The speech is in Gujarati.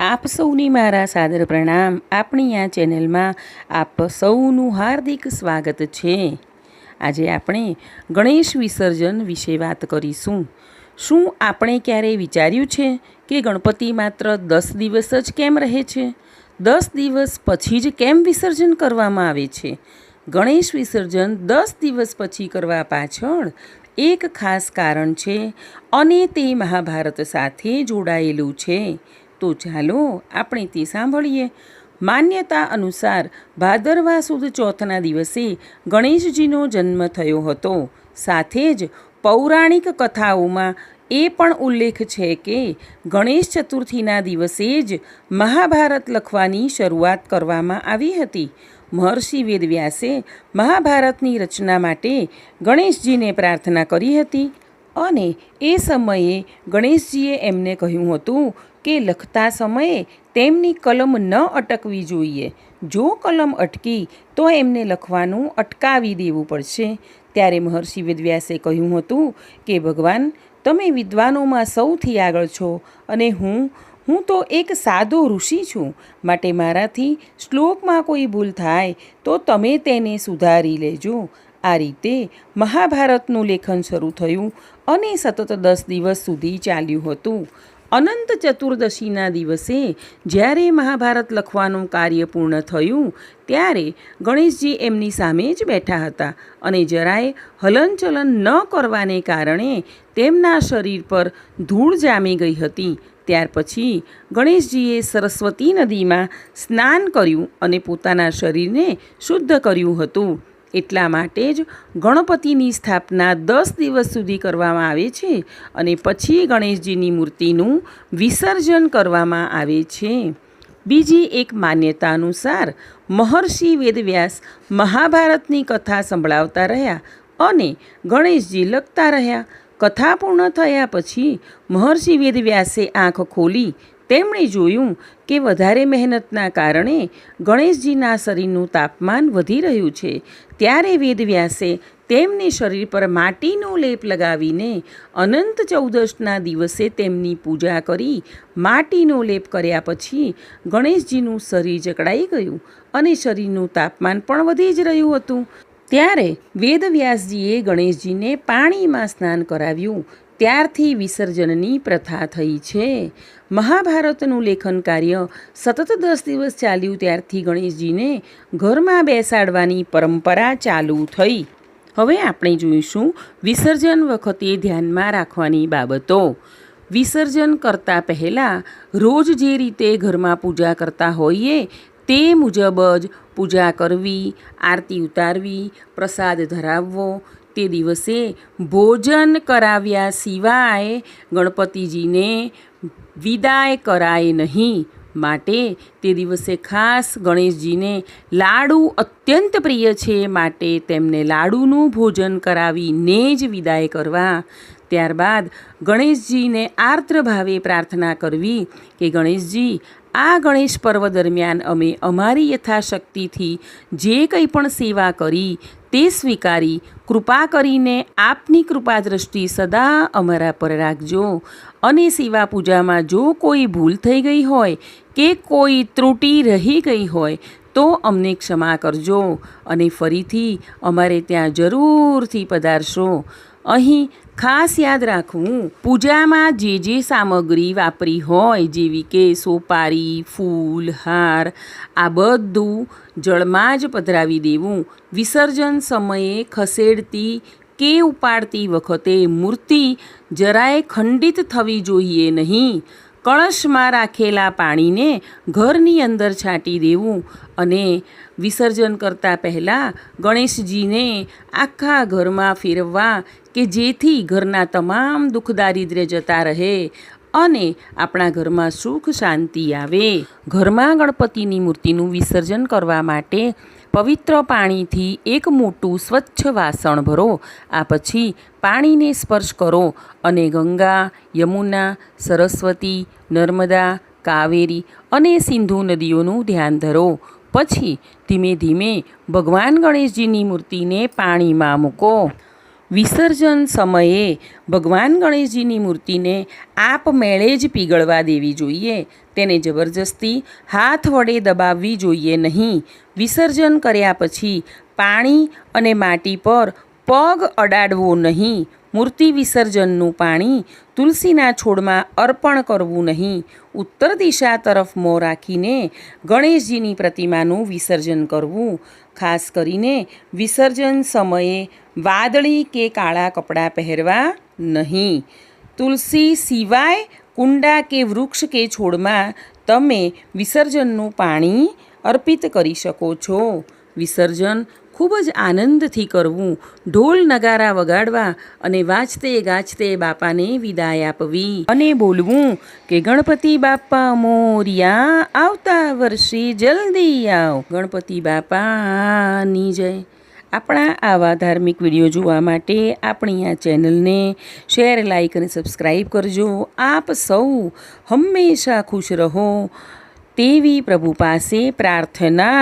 આપ સૌને મારા સાદર પ્રણામ. આપણી આ ચેનલમાં આપ સૌનું હાર્દિક સ્વાગત છે. આજે આપણે ગણેશ વિસર્જન વિશે વાત કરીશું. શું આપણે ક્યારેય વિચાર્યું છે કે ગણપતિ માત્ર દસ દિવસ જ કેમ રહે છે? દસ દિવસ પછી જ કેમ વિસર્જન કરવામાં આવે છે? ગણેશ વિસર્જન દસ દિવસ પછી કરવા પાછળ એક ખાસ કારણ છે અને તે મહાભારત સાથે જોડાયેલું છે. તો ચાલો આપણે તે સાંભળીએ. માન્યતા અનુસાર ભાદરવા સુદ ચોથના દિવસે ગણેશજીનો જન્મ થયો હતો. સાથે જ પૌરાણિક કથાઓમાં એ પણ ઉલ્લેખ છે કે ગણેશ ચતુર્થીના દિવસે જ મહાભારત લખવાની શરૂઆત કરવામાં આવી હતી. મહર્ષિ વેદવ્યાસે મહાભારતની રચના માટે ગણેશજીને પ્રાર્થના કરી હતી. અને એ સમયે ગણેશજીએ એમને કહ્યું હતું કે લખતા સમયે તેમની કલમ ન અટકવી જોઈએ. જો કલમ અટકી, તો એમને લખવાનું અટકાવી દેવું પડશે. ત્યારે મહર્ષિ વેદવ્યાસે કહ્યું હતું કે, ભગવાન, તમે વિદ્વાનોમાં સૌથી આગળ છો અને હું હું તો એક સાદો ઋષિ છું. માટે મારાથી શ્લોકમાં કોઈ ભૂલ થાય, તો તમે તેને સુધારી લેજો. આ રીતે મહાભારતનું લેખન શરૂ થયું અને સતત દસ દિવસ સુધી ચાલ્યું હતું. અનંત ચતુર્દશીના દિવસે જ્યારે મહાભારત લખવાનું કાર્ય પૂર્ણ થયું, ત્યારે ગણેશજી એમની સામે જ બેઠા હતા અને જરાય હલનચલન ન કરવાને કારણે તેમના શરીર પર ધૂળ જામી ગઈ હતી. ત્યાર પછી ગણેશજીએ સરસ્વતી નદીમાં સ્નાન કર્યું અને પોતાના શરીરને શુદ્ધ કર્યું હતું. એટલા માટે જ ગણપતિની સ્થાપના દસ દિવસ સુધી કરવામાં આવે છે અને પછી ગણેશજીની મૂર્તિનું વિસર્જન કરવામાં આવે છે. બીજી એક માન્યતા અનુસાર મહર્ષિ વેદવ્યાસ મહાભારતની કથા સંભળાવતા રહ્યા અને ગણેશજી લખતા રહ્યા. કથા પૂર્ણ થયા પછી મહર્ષિ વેદવ્યાસે આંખ ખોલી તેમણે જોયું કે વધારે મહેનતના કારણે ગણેશજીના શરીરનું તાપમાન વધી રહ્યું છે. ત્યારે વેદવ્યાસે તેમને શરીર પર માટીનો લેપ લગાવીને અનંત ચૌદશના દિવસે તેમની પૂજા કરી માટીનો લેપ કર્યા પછી ગણેશજીનું શરીર જકડાઈ ગયું અને શરીરનું તાપમાન પણ વધી જ રહ્યું હતું. ત્યારે વેદવ્યાસજીએ ગણેશજીને પાણીમાં સ્નાન કરાવ્યું. ત્યારથી વિસર્જનની પ્રથા થઈ છે. મહાભારતનું લેખન કાર્ય સતત દસ દિવસ ચાલ્યું ત્યારથી ગણેશજીને ઘરમાં બેસાડવાની પરંપરા ચાલુ થઈ. હવે આપણે જોઈશું વિસર્જન વખતે ધ્યાનમાં રાખવાની બાબતો. વિસર્જન કરતાં પહેલાં રોજ જે રીતે ઘરમાં પૂજા કરતા હોઈએ તે મુજબ જ પૂજા કરવી, આરતી ઉતારવી, પ્રસાદ ધરાવવો તે દિવસે ભોજન કરાવ્યા સિવાય ગણપતિજીને વિદાય કરાય નહીં. માટે તે દિવસે ખાસ ગણેશજીને લાડુ અત્યંત પ્રિય છે. માટે તેમને લાડુનું ભોજન કરાવીને જ વિદાય કરવા ત્યારબાદ ગણેશજીને આર્દ્ર ભાવે પ્રાર્થના કરવી કે ગણેશજી, આ ગણેશ પર્વ દરમિયાન અમે અમારી યથાશક્તિથી જે કંઈ પણ સેવા કરી તે સ્વીકારી, કૃપા કરીને આપની કૃપા દ્રષ્ટિ સદા અમારા પર રાખજો. અને સેવા પૂજામાં જો કોઈ ભૂલ થઈ ગઈ હોય કે કોઈ ત્રુટિ રહી ગઈ હોય તો અમને ક્ષમા કરજો અને ફરીથી અમારે ત્યાં જરૂરથી પધારશો. અહીં ખાસ યાદ રાખવું પૂજામાં જે જે સામગ્રી વાપરી હોય, જેવી કે સોપારી, ફૂલ, હાર, આ બધું જળમાં જ પધરાવી દેવું. વિસર્જન સમયે ખસેડતી કે ઉપાડતી વખતે મૂર્તિ જરાય ખંડિત થવી જોઈએ નહીં. કળશમાં રાખેલા પાણીને ઘરની અંદર છાંટી દેવું અને વિસર્જન કરતાં પહેલાં ગણેશજીને આખા ઘરમાં ફેરવવા કે જેથી ઘરના તમામ દુઃખ દારિદ્ર્ય જતા રહે અને આપણા ઘરમાં સુખ શાંતિ આવે. ઘરમાં ગણપતિની મૂર્તિનું વિસર્જન કરવા માટે પવિત્ર પાણીથી એક મોટું સ્વચ્છ વાસણ ભરો. આ પછી પાણીને સ્પર્શ કરો અને ગંગા, યમુના, સરસ્વતી, નર્મદા, કાવેરી અને સિંધુ નદીઓનું ધ્યાન ધરો. પછી ધીમે ધીમે ભગવાન ગણેશજીની મૂર્તિને પાણીમાં મૂકો. વિસર્જન સમયે ભગવાન ગણેશજીની મૂર્તિને આપમેળે જ પીગળવા દેવી જોઈએ. તેને જબરજસ્તી હાથ વડે દબાવવી જોઈએ નહીં. વિસર્જન કર્યા પછી પાણી અને માટી પર પગ અડાડવો નહીં. મૂર્તિ વિસર્જનનું પાણી તુલસીના છોડમાં અર્પણ કરવું નહીં. ઉત્તર દિશા તરફ મોં રાખીને ગણેશજીની પ્રતિમાનું વિસર્જન કરવું. ખાસ કરીને વિસર્જન સમયે વાદળી કે કાળા કપડાં પહેરવા નહીં. તુલસી સિવાય કુંડા કે વૃક્ષ કે છોડમાં તમે વિસર્જનનું પાણી અર્પિત કરી શકો છો. વિસર્જન ખૂબ જ આનંદથી કરવું. ઢોલ નગારા વગાડવા અને વાજતે ગાજતે બાપાને વિદાય આપવી. અને બોલવું કે ગણપતિ બાપા મોરિયા આવતા વર્ષે જલ્દી આવ. ગણપતિ બાપાની જય. આપણા આવા ધાર્મિક વીડિયો જોવા માટે આપણી આ ચેનલને શેર લાઇક અને સબસ્ક્રાઈબ કરજો. આપ સૌ હંમેશા ખુશ રહો. તેવી પ્રભુ પાસે પ્રાર્થના